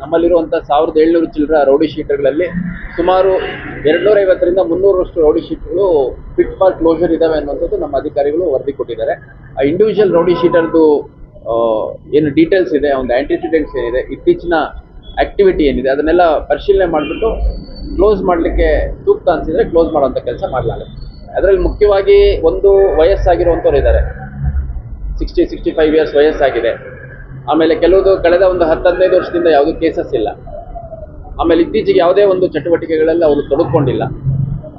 ನಮ್ಮಲ್ಲಿರುವಂಥ ಸಾವಿರದ ಏಳ್ನೂರು ಚಿಲ್ಲರ ರೌಡಿ ಶೀಟರ್ಗಳಲ್ಲಿ ಸುಮಾರು ಎರಡ್ನೂರ ಐವತ್ತರಿಂದ ಮುನ್ನೂರಷ್ಟು ರೌಡಿ ಶೀಟ್ಗಳು ಫಿಟ್ ಫಾರ್ ಕ್ಲೋಸರ್ ಇದಾವೆ ಅನ್ನುವಂಥದ್ದು ನಮ್ಮ ಅಧಿಕಾರಿಗಳು ವರದಿ ಕೊಟ್ಟಿದ್ದಾರೆ. ಆ ಇಂಡಿವಿಜುವಲ್ ರೌಡಿ ಶೀಟರ್ದು ಏನು ಡೀಟೇಲ್ಸ್ ಇದೆ, ಒಂದು ಆಂಟಿಸಿಡೆಂಟ್ಸ್ ಏನಿದೆ, ಇತ್ತೀಚಿನ ಆಕ್ಟಿವಿಟಿ ಏನಿದೆ, ಅದನ್ನೆಲ್ಲ ಪರಿಶೀಲನೆ ಮಾಡಿಬಿಟ್ಟು ಕ್ಲೋಸ್ ಮಾಡಲಿಕ್ಕೆ ಸೂಕ್ತ ಅನ್ಸಿದ್ರೆ ಕ್ಲೋಸ್ ಮಾಡುವಂಥ ಕೆಲಸ ಮಾಡಲಾಗುತ್ತೆ. ಅದರಲ್ಲಿ ಮುಖ್ಯವಾಗಿ ಒಂದು ವಯಸ್ಸಾಗಿರುವಂಥವ್ರು ಇದ್ದಾರೆ. ಸಿಕ್ಸ್ಟಿ ಸಿಕ್ಸ್ಟಿ ಫೈವ್ ಇಯರ್ಸ್ ವಯಸ್ಸಾಗಿದೆ. ಆಮೇಲೆ ಕೆಲವುದು ಕಳೆದ ಒಂದು ಹತ್ತು ಹದಿನೈದು ವರ್ಷದಿಂದ ಯಾವುದೂ ಕೇಸಸ್ ಇಲ್ಲ. ಆಮೇಲೆ ಇತ್ತೀಚೆಗೆ ಯಾವುದೇ ಒಂದು ಚಟುವಟಿಕೆಗಳಲ್ಲಿ ಅವರು ತೊಡಕೊಂಡಿಲ್ಲ.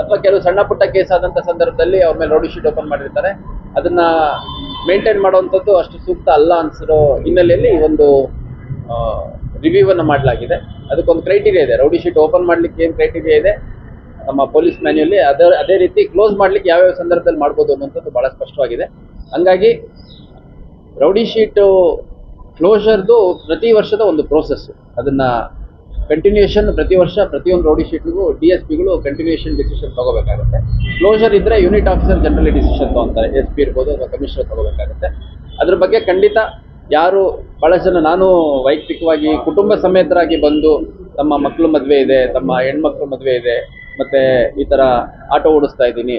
ಅಥವಾ ಕೆಲವು ಸಣ್ಣ ಪುಟ್ಟ ಕೇಸ್ ಆದಂಥ ಸಂದರ್ಭದಲ್ಲಿ ಅವ್ರ ಮೇಲೆ ರೋಡಿ ಶೀಟ್ ಓಪನ್ ಮಾಡಿರ್ತಾರೆ. ಅದನ್ನು ಮೇಂಟೈನ್ ಮಾಡುವಂಥದ್ದು ಅಷ್ಟು ಸೂಕ್ತ ಅಲ್ಲ ಅನ್ಸಿರೋ ಹಿನ್ನೆಲೆಯಲ್ಲಿ ಒಂದು ರಿವ್ಯೂ ಅನ್ನು ಮಾಡಲಾಗಿದೆ. ಅದಕ್ಕೊಂದು ಕ್ರೈಟೀರಿಯಾ ಇದೆ. ರೌಡಿ ಶೀಟ್ ಓಪನ್ ಮಾಡ್ಲಿಕ್ಕೆ ಏನು ಕ್ರೈಟೀರಿಯಾ ಇದೆ? ನಮ್ಮ ಪೊಲೀಸ್ ಮ್ಯಾನ್ಯಲ್ಲಿ ಅದೇ ಅದೇ ರೀತಿ ಕ್ಲೋಸ್ ಮಾಡ್ಲಿಕ್ಕೆ ಯಾವ್ಯಾವ ಸಂದರ್ಭದಲ್ಲಿ ಮಾಡ್ಬೋದು ಅನ್ನೋಂಥದ್ದು ಭಾಳ ಸ್ಪಷ್ಟವಾಗಿದೆ. ಹಂಗಾಗಿ ರೌಡಿ ಶೀಟು ಕ್ಲೋಷರ್ದು ಪ್ರತಿ ವರ್ಷದ ಒಂದು ಪ್ರೋಸೆಸ್ ಅದನ್ನ ಕಂಟಿನ್ಯೂಷನ್ ಪ್ರತಿ ವರ್ಷ ಪ್ರತಿಯೊಂದು ರೌಡಿ ಶೀಟ್ಗೂ ಡಿ ಎಸ್ ಪಿಗಳು ಕಂಟಿನ್ಯೂಷನ್ ಡಿಸಿಷನ್ ತಗೋಬೇಕಾಗುತ್ತೆ. ಕ್ಲೋಷರ್ ಇದ್ರೆ ಯೂನಿಟ್ ಆಫೀಸರ್ ಜನರಲಿ ಡಿಸಿಷನ್ ತಗೊಂತಾರೆ. ಎಸ್ ಪಿ ಇರ್ಬೋದು ಅಥವಾ ಕಮಿಷನರ್ ತಗೋಬೇಕಾಗುತ್ತೆ. ಅದ್ರ ಬಗ್ಗೆ ಖಂಡಿತ ಯಾರು ಬಹಳಷ್ಟು ಜನ ನಾನು ವೈಯಕ್ತಿಕವಾಗಿ ಕುಟುಂಬ ಸಮೇತರಾಗಿ ಬಂದು ತಮ್ಮ ಮಕ್ಕಳು ಮದುವೆ ಇದೆ, ತಮ್ಮ ಹೆಣ್ಮಕ್ಳು ಮದುವೆ ಇದೆ, ಮತ್ತೆ ಈ ಥರ ಆಟೋ ಓಡಿಸ್ತಾ ಇದ್ದೀನಿ.